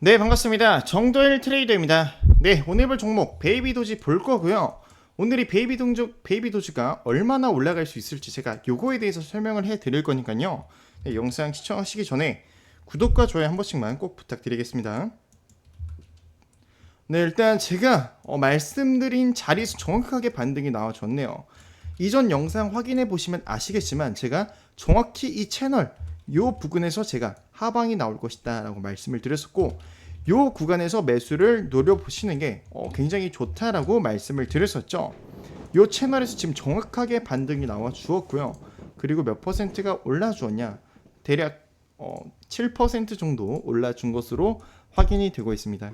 네 반갑습니다. 정도일 트레이더입니다. 네 오늘 볼 종목 베이비 도지 볼 거고요. 오늘이 베이비 동족 베이비 도지가 얼마나 올라갈 수 있을지 제가 요거에 대해서 설명을 해 드릴 거니까요. 네, 영상 시청하시기 전에 구독과 좋아요 한 번씩만 꼭 부탁드리겠습니다. 네 일단 제가 어, 말씀드린 자리에서 정확하게 반등이 나와줬네요. 이전 영상 확인해 보시면 아시겠지만 제가 정확히 이 채널 요 부근에서 제가 하방이 나올 것이다 라고 말씀을 드렸었고 요 구간에서 매수를 노려보시는 게 어, 굉장히 좋다라고 말씀을 드렸었죠. 요 채널에서 지금 정확하게 반등이 나와 주었고요. 그리고 몇 퍼센트가 올라 주었냐? 대략 어, 7% 정도 올라 준 것으로 확인이 되고 있습니다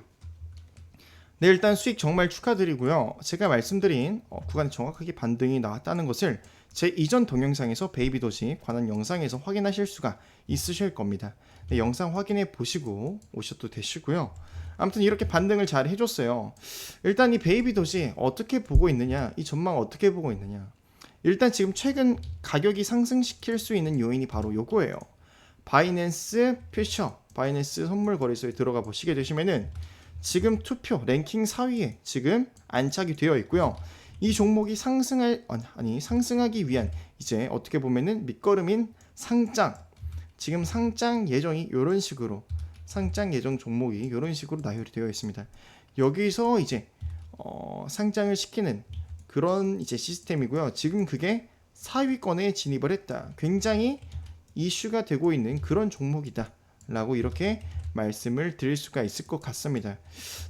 네 일단 수익 정말 축하드리고요 제가 말씀드린 어, 구간에 정확하게 반등이 나왔다는 것을 제 이전 동영상에서 베이비 도시 관한 영상에서 확인하실 수가 있으실 겁니다. 네, 영상 확인해 보시고 오셔도 되시고요. 아무튼 이렇게 반등을 잘 해줬어요. 일단 이 베이비 도시 어떻게 보고 있느냐, 이 전망 어떻게 보고 있느냐. 일단 지금 최근 가격이 상승시킬 수 있는 요인이 바로 요거예요. 바이낸스 퓨처, 바이낸스 선물 거래소에 들어가 보시게 되시면은 지금 투표 랭킹 4위에 지금 안착이 되어 있고요. 이 종목이 상승할 아니 상승하기 위한 이제 어떻게 보면은 밑거름인 상장 지금 상장 예정이 이런 식으로 상장 예정 종목이 이런 식으로 나열이 되어 있습니다. 여기서 이제 어, 상장을 시키는 그런 이제 시스템이고요. 지금 그게 4위권에 진입을 했다. 굉장히 이슈가 되고 있는 그런 종목이다 라고 이렇게 말씀을 드릴 수가 있을 것 같습니다.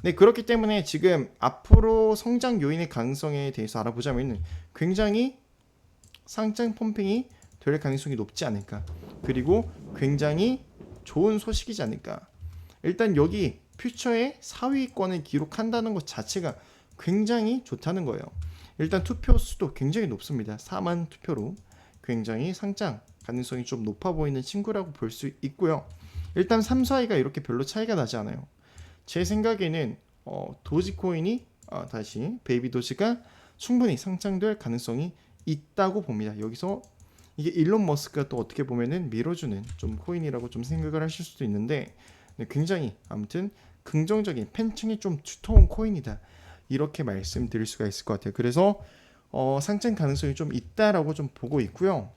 네, 그렇기 때문에 지금 앞으로 성장 요인의 가능성에 대해서 알아보자면 굉장히 상장 펌핑이 될 가능성이 높지 않을까. 그리고 굉장히 좋은 소식이지 않을까. 일단 여기 퓨처의 4위권을 기록한다는 것 자체가 굉장히 좋다는 거예요. 일단 투표 수도 굉장히 높습니다. 4만 투표로 굉장히 상장 가능성이 좀 높아 보이는 친구라고 볼 수 있고요. 일단 3, 4위가 이렇게 별로 차이가 나지 않아요. 제 생각에는 어, 도지코인이 어, 다시 베이비 도지가 충분히 상장될 가능성이 있다고 봅니다. 여기서 이게 일론 머스크가 또 어떻게 보면은 밀어주는 좀 코인이라고 좀 생각을 하실 수도 있는데 네, 굉장히 아무튼 긍정적인 팬층이 좀 두터운 코인이다 이렇게 말씀드릴 수가 있을 것 같아요. 그래서 어, 상장 가능성이 좀 있다라고 좀 보고 있고요.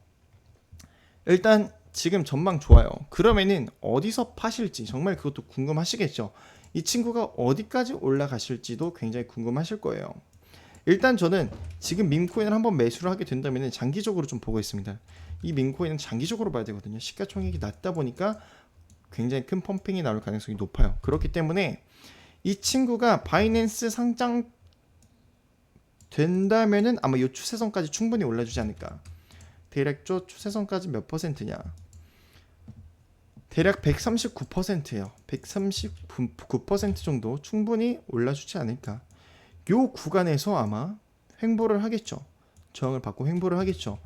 일단 지금 전망 좋아요. 그러면은 어디서 파실지 정말 그것도 궁금하시겠죠. 이 친구가 어디까지 올라가실지도 굉장히 궁금하실 거예요. 일단 저는 지금 밈코인을 한번 매수를 하게 된다면 장기적으로 좀 보고 있습니다. 이 밈코인은 장기적으로 봐야 되거든요. 시가총액이 낮다 보니까 굉장히 큰 펌핑이 나올 가능성이 높아요. 그렇기 때문에 이 친구가 바이낸스 상장 된다면은 아마 이 추세선까지 충분히 올라주지 않을까. 대략 저 추세선까지 몇 퍼센트냐? 대략 139%예요. 139% 정도 충분히 올라주지 않을까. 요 구간에서 아마 횡보를 하겠죠. 저항을 받고 횡보를 하겠죠.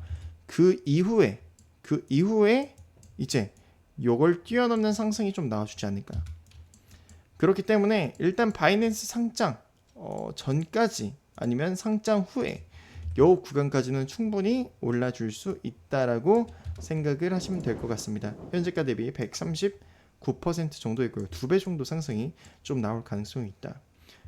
그 이후에 그 이후에 이제 요걸 뛰어넘는 상승이 좀 나와주지 않을까. 그렇기 때문에 일단 바이낸스 상장 어, 전까지 아니면 상장 후에 요 구간까지는 충분히 올라줄 수 있다라고 생각을 하시면 될 것 같습니다. 현재가 대비 139% 정도 있고요. 두 배 정도 상승이 좀 나올 가능성이 있다.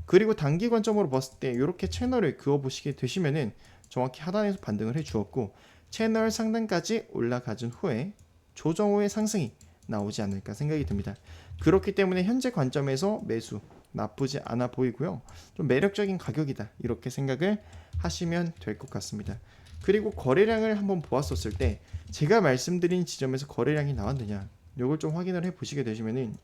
그리고 단기 관점으로 봤을 때 이렇게 채널을 그어 보시게 되시면은 정확히 하단에서 반등을 해 주었고 채널 상단까지 올라가준 후에 조정 후에 상승이 나오지 않을까 생각이 듭니다. 그렇기 때문에 현재 관점에서 매수 나쁘지 않아 보이고요. 좀 매력적인 가격이다. 이렇게 생각을 하시면 될 것 같습니다. 그리고 거래량을 한번 보았었을 때 제가 말씀드린 지점에서 거래량이 나왔느냐 이걸 좀 확인을 해 보시게 되시면은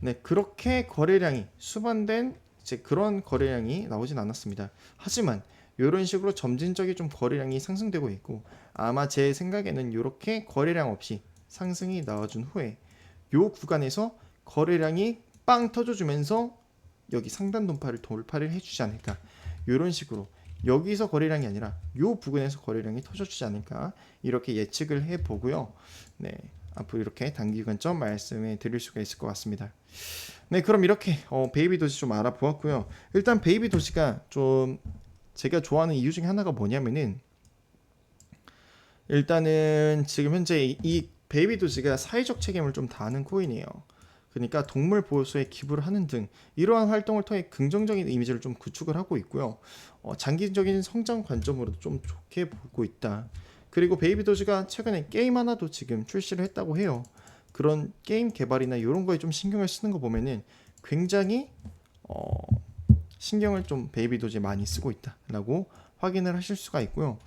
네 그렇게 거래량이 수반된 이제 그런 거래량이 나오진 않았습니다. 하지만 이런 식으로 점진적인 좀 거래량이 상승되고 있고 아마 제 생각에는 이렇게 거래량 없이 상승이 나와준 후에 요 구간에서 거래량이 빵 터져주면서 여기 상단 돌파를 돌파를 해주지 않을까 이런 식으로 여기서 거래량이 아니라 요 부근에서 거래량이 터져주지 않을까 이렇게 예측을 해 보고요. 네 앞으로 이렇게 단기 관점 말씀해 드릴 수가 있을 것 같습니다. 네 그럼 이렇게 어, 베이비 도시 좀 알아보았고요. 일단 베이비 도시가 좀 제가 좋아하는 이유 중에 하나가 뭐냐면은 일단은 지금 현재 이 베이비 도지가 사회적 책임을 좀 다하는 코인이에요. 그러니까 동물 보호소에 기부를 하는 등 이러한 활동을 통해 긍정적인 이미지를 좀 구축을 하고 있고요. 어, 장기적인 성장 관점으로도 좀 좋게 보고 있다. 그리고 베이비 도지가 최근에 게임 하나도 지금 출시를 했다고 해요. 그런 게임 개발이나 이런 거에 좀 신경을 쓰는 거 보면은 굉장히 어, 신경을 좀 베이비 도지에 많이 쓰고 있다라고 확인을 하실 수가 있고요.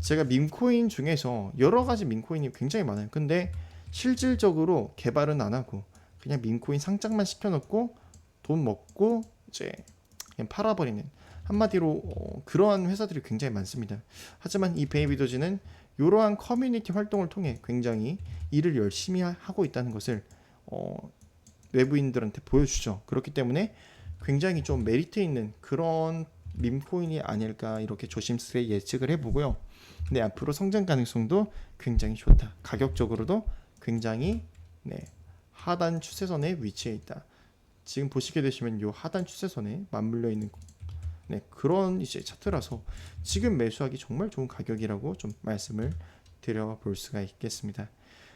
제가 밈코인 중에서 여러 가지 밈코인이 굉장히 많아요. 근데 실질적으로 개발은 안 하고 그냥 밈코인 상장만 시켜놓고 돈 먹고 이제 그냥 팔아버리는 한마디로 어, 그러한 회사들이 굉장히 많습니다. 하지만 이 베이비 도지는 이러한 커뮤니티 활동을 통해 굉장히 일을 열심히 하- 하고 있다는 것을 어, 외부인들한테 보여주죠. 그렇기 때문에 굉장히 좀 메리트 있는 그런 밈코인이 아닐까 이렇게 조심스레 예측을 해보고요. 근데 앞으로 성장 가능성도 굉장히 좋다. 가격적으로도 굉장히 네, 하단 추세선에 위치해 있다. 지금 보시게 되시면 요 하단 추세선에 맞물려 있는 네, 그런 이제 차트라서 지금 매수하기 정말 좋은 가격이라고 좀 말씀을 드려 볼 수가 있겠습니다.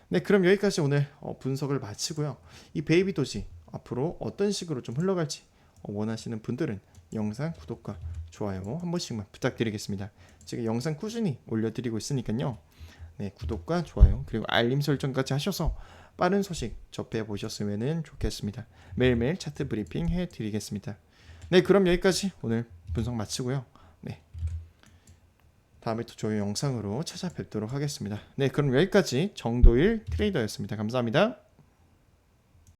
네, 그럼 여기까지 오늘 어, 분석을 마치고요. 이 베이비 도지 앞으로 어떤 식으로 좀 흘러갈지 어, 원하시는 분들은 영상 구독과 좋아요 한 번씩만 부탁드리겠습니다. 제가 영상 꾸준히 올려드리고 있으니까요. 네, 구독과 좋아요 그리고 알림 설정까지 하셔서 빠른 소식 접해 보셨으면 좋겠습니다. 매일매일 차트 브리핑 해 드리겠습니다. 네, 그럼 여기까지 오늘 분석 마치고요. 네, 다음에 또 좋은 영상으로 찾아뵙도록 하겠습니다. 네, 그럼 여기까지 정도일 트레이더였습니다. 감사합니다.